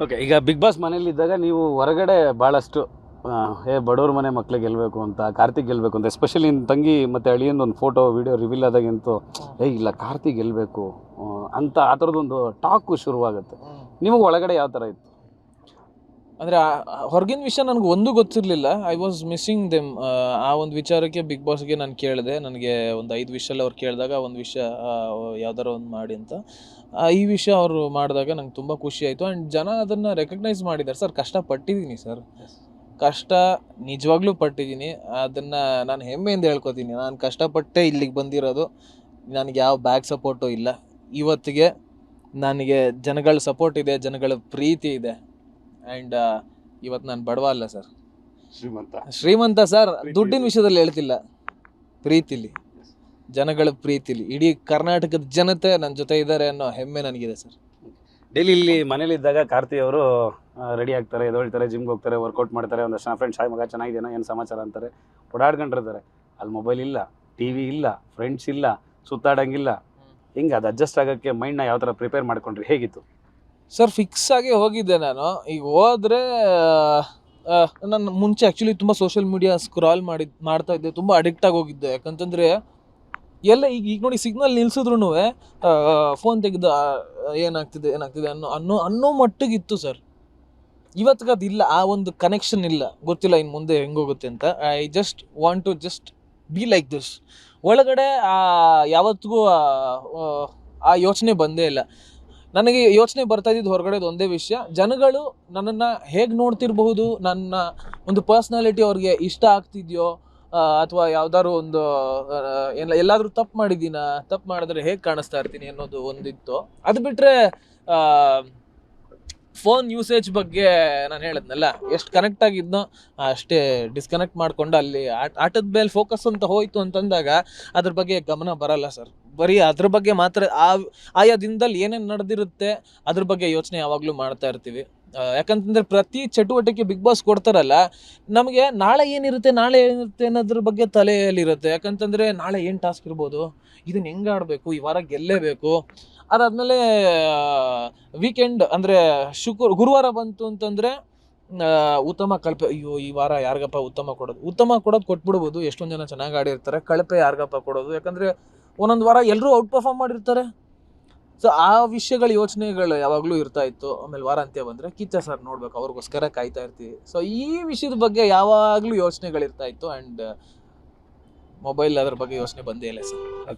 Okay ಈಗ big boss ಮನೇಲಿ ಇದ್ದಾಗ ನೀವು ಹೊರಗಡೆ ಭಾಳಷ್ಟು ಏ ಬಡವ್ರ ಮನೆ ಮಕ್ಳಿಗೆ ಗೆಲ್ಲಬೇಕು ಅಂತ ಕಾರ್ತಿಕ್ ಗೆಲ್ಲಬೇಕು ಅಂತ ಎಸ್ಪೆಷಲಿ ನಿನ್ನ ತಂಗಿ ಮತ್ತು ಅಳಿಯಂದು ಒಂದು ಫೋಟೋ ವೀಡಿಯೋ ರಿವೀಲ್ ಆದಾಗಂತೂ ಏ ಇಲ್ಲ ಕಾರ್ತಿಕ್ ಗೆಲ್ಲಬೇಕು ಅಂತ ಆ ಥರದ್ದೊಂದು ಟಾಕು ಶುರುವಾಗುತ್ತೆ. ನಿಮಗೆ ಒಳಗಡೆ ಯಾವ ಥರ ಇತ್ತು? ಅಂದರೆ ಹೊರಗಿನ ವಿಷಯ ನನಗೆ ಒಂದು ಗೊತ್ತಿರಲಿಲ್ಲ. ಐ ವಾಸ್ ಮಿಸ್ಸಿಂಗ್ ದೆಮ್ ಆ ಒಂದು ವಿಚಾರಕ್ಕೆ ಬಿಗ್ ಬಾಸ್ಗೆ ನಾನು ಕೇಳಿದೆ. ನನಗೆ ಒಂದು ಐದು ವಿಷಯಲ್ಲಿ ಅವ್ರು ಕೇಳಿದಾಗ ಒಂದು ವಿಷಯ ಯಾವ್ದಾರ ಒಂದು ಮಾಡಿ ಅಂತ. ಈ ವಿಷಯ ಅವರು ಮಾಡಿದಾಗ ನಂಗೆ ತುಂಬ ಖುಷಿ ಆಯಿತು. ಆ್ಯಂಡ್ ಜನ ಅದನ್ನು ರೆಕಗ್ನೈಸ್ ಮಾಡಿದ್ದಾರೆ. ಸರ್ ಕಷ್ಟ ಪಟ್ಟಿದ್ದೀನಿ ಸರ್. ಕಷ್ಟ ನಿಜವಾಗ್ಲೂ ಪಟ್ಟಿದ್ದೀನಿ. ಅದನ್ನು ನಾನು ಹೆಮ್ಮೆಯಿಂದ ಹೇಳ್ಕೊತೀನಿ. ನಾನು ಕಷ್ಟಪಟ್ಟೆ ಇಲ್ಲಿಗೆ ಬಂದಿರೋದು. ನನಗೆ ಯಾವ ಬ್ಯಾಕ್ ಸಪೋರ್ಟು ಇಲ್ಲ. ಇವತ್ತಿಗೆ ನನಗೆ ಜನಗಳ ಸಪೋರ್ಟ್ ಇದೆ ಜನಗಳ ಪ್ರೀತಿ ಇದೆ. ಆ್ಯಂಡ್ ಇವತ್ತು ನಾನು ಬಡವ ಅಲ್ಲ ಸರ್ ಶ್ರೀಮಂತ. ಶ್ರೀಮಂತ ಸರ್ ದುಡ್ಡಿನ. ವಿಷಯದಲ್ಲಿ ಹೇಳ್ತಿಲ್ಲ. ಪ್ರೀತಿಲಿ. ಜನಗಳ ಪ್ರೀತಿಲಿ. ಇಡೀ ಕರ್ನಾಟಕದ ಜನತೆ ನನ್ನ ಜೊತೆ ಇದ್ದಾರೆ ಅನ್ನೋ ಹೆಮ್ಮೆ ನನಗಿದೆ ಸರ್ ಡೈಲಿ ಇಲ್ಲಿ ಮನೇಲಿ ಇದ್ದಾಗ ಕಾರ್ತಿ ಅವರು ರೆಡಿ ಆಗ್ತಾರೆ ಎದೊಳ್ತಾರೆ ಜಿಮ್ಗೆ ಹೋಗ್ತಾರೆ ವರ್ಕೌಟ್ ಮಾಡ್ತಾರೆ ಒಂದಷ್ಟು ಫ್ರೆಂಡ್ಸ್ ಹಾಯ್ ಮಗ ಏನೋ ಏನು ಸಮಾಚಾರ? ಅಂತಾರೆ. ಓಡಾಡ್ಕೊಂಡಿರ್ತಾರೆ. ಅಲ್ಲಿ ಮೊಬೈಲ್ ಇಲ್ಲ ಟಿ ವಿ ಇಲ್ಲ ಫ್ರೆಂಡ್ಸ್ ಇಲ್ಲ ಸುತ್ತಾಡಂಗಿಲ್ಲ. ಹಿಂಗೆ ಅದು ಅಡ್ಜಸ್ಟ್ ಆಗೋಕ್ಕೆ ಮೈಂಡ್ನ ಯಾವ ಥರ ಪ್ರಿಪೇರ್ ಮಾಡ್ಕೊಂಡ್ರಿ? ಹೇಗಿತ್ತು? ಸರ್ ಫಿಕ್ಸ್ ಆಗಿ ಹೋಗಿದ್ದೆ ನಾನು. ಈಗ ಹೋದರೆ ನಾನು ಮುಂಚೆ ಆ್ಯಕ್ಚುಲಿ ತುಂಬ ಸೋಷಿಯಲ್ ಮೀಡಿಯಾ ಸ್ಕ್ರಾಲ್ ಮಾಡಿ, ಮಾಡ್ತಾ ಇದ್ದೆ. ತುಂಬ ಅಡಿಕ್ಟ್ ಆಗಿ ಹೋಗಿದ್ದೆ. ಯಾಕಂತಂದರೆ, ಎಲ್ಲ ಈಗ ಈಗ ನೋಡಿ ಸಿಗ್ನಲ್ ನಿಲ್ಸಿದ್ರು ಫೋನ್ ತೆಗೆದು ಏನಾಗ್ತಿದೆ ಏನಾಗ್ತಿದೆ ಅನ್ನೋ ಅನ್ನೋ ಅನ್ನೋ ಮಟ್ಟಿಗಿತ್ತು ಸರ್. ಇವತ್ತಿಗೆ ಅದಿಲ್ಲ. ಆ ಒಂದು ಕನೆಕ್ಷನ್ ಇಲ್ಲ. ಗೊತ್ತಿಲ್ಲ ಇನ್ನು ಮುಂದೆ ಹೆಂಗೋಗುತ್ತೆ ಅಂತ. I just want to just be like this ಒಳಗಡೆ ಯಾವತ್ತಿಗೂ ಆ ಯೋಚನೆ ಬಂದೇ ಇಲ್ಲ. ನನಗೆ ಯೋಚನೆ ಬರ್ತಾ ಇದ್ದಿದ್ದು ಹೊರಗಡೆದು ಒಂದೇ ವಿಷಯ. ಜನಗಳು ನನ್ನನ್ನು ಹೇಗೆ ನೋಡ್ತಿರಬಹುದು, ನನ್ನ ಒಂದು ಪರ್ಸ್ನಾಲಿಟಿ ಅವ್ರಿಗೆ ಇಷ್ಟ ಆಗ್ತಿದೆಯೋ ಅಥವಾ ಯಾವ್ದಾದ್ರು ಒಂದು ಎಲ್ಲ, ಎಲ್ಲಾದರೂ ತಪ್ಪು ಮಾಡಿದ್ದೀನ, ತಪ್ಪು ಮಾಡಿದ್ರೆ ಹೇಗೆ ಕಾಣಿಸ್ತಾ ಇರ್ತೀನಿ ಅನ್ನೋದು ಒಂದಿತ್ತು. ಅದು ಬಿಟ್ಟರೆ ಫೋನ್ ಯೂಸೇಜ್ ಬಗ್ಗೆ ನಾನು ಹೇಳಿದ್ನಲ್ಲ, ಎಷ್ಟು ಕನೆಕ್ಟ್ ಆಗಿದ್ನೋ, ಅಷ್ಟೇ ಡಿಸ್ಕನೆಕ್ಟ್ ಮಾಡಿಕೊಂಡು ಅಲ್ಲಿ ಆಟ, ಆಟದ ಮೇಲೆ ಫೋಕಸ್ ಅಂತ ಹೋಯ್ತು ಅಂತಂದಾಗ ಅದ್ರ ಬಗ್ಗೆ ಗಮನ ಬರಲ್ಲ ಸರ್. ಬರೀ ಅದ್ರ ಬಗ್ಗೆ ಮಾತ್ರ ಆ ಆಯಾ ದಿನದಲ್ಲಿ ಏನೇನು ನಡೆದಿರುತ್ತೆ ಅದ್ರ ಬಗ್ಗೆ ಯೋಚನೆ ಯಾವಾಗಲೂ ಮಾಡ್ತಾ ಇರ್ತೀವಿ. ಯಾಕಂತಂದ್ರೆ ಪ್ರತಿ ಚಟುವಟಿಕೆ ಬಿಗ್ ಬಾಸ್ ಕೊಡ್ತಾರಲ್ಲ, ನಮಗೆ ನಾಳೆ ಏನಿರುತ್ತೆ ನಾಳೆ ಏನಿರುತ್ತೆ ಅನ್ನೋದ್ರ ಬಗ್ಗೆ ತಲೆಯಲ್ಲಿರುತ್ತೆ. ಯಾಕಂತಂದ್ರೆ ನಾಳೆ ಏನು ಟಾಸ್ಕ್ ಇರ್ಬೋದು? ಇದನ್ನ ಹೆಂಗೆ ಆಡಬೇಕು? ಈ ವಾರ ಗೆಲ್ಲೇಬೇಕು. ಅದಾದಮೇಲೆ ವೀಕೆಂಡ್ ಅಂದರೆ ಶುಕ್ರ, ಗುರುವಾರ ಬಂತು ಅಂತಂದರೆ ಉತ್ತಮ ಕಳಪೆ, ಅಯ್ಯೋ, ಈ ವಾರ ಯಾರಿಗಪ್ಪ ಉತ್ತಮ ಕೊಡೋದು? ಉತ್ತಮ ಕೊಡೋದು ಕೊಟ್ಬಿಡ್ಬೋದು. ಎಷ್ಟೊಂದು ಜನ ಚೆನ್ನಾಗಿ ಆಡಿರ್ತಾರೆ. ಕಳಪೆ ಯಾರಿಗಪ್ಪ ಕೊಡೋದು? ಯಾಕಂದರೆ ಒಂದೊಂದು ವಾರ ಎಲ್ಲರೂ ಔಟ್ ಪರ್ಫಾರ್ಮ್ ಮಾಡಿರ್ತಾರೆ. ಸೊ ಆ ವಿಷಯಗಳ ಯೋಚನೆಗಳು ಯಾವಾಗಲೂ ಇರ್ತಾ ಇತ್ತು. ಆಮೇಲೆ ವಾರಾಂತ್ಯ ಬಂದರೆ ಕಿಚ್ಚ ಸರ್ ನೋಡ್ಬೇಕು, ಅವ್ರಿಗೋಸ್ಕರ ಕಾಯ್ತಾ ಇರ್ತೀವಿ. ಸೊ ಈ ವಿಷಯದ ಬಗ್ಗೆ ಯಾವಾಗಲೂ ಯೋಚನೆಗಳಿರ್ತಾ ಇತ್ತು. ಆ್ಯಂಡ್ ಮೊಬೈಲ್ ಅದ್ರ ಬಗ್ಗೆ ಯೋಚನೆ ಬಂದೇ ಇಲ್ಲ ಸರ್.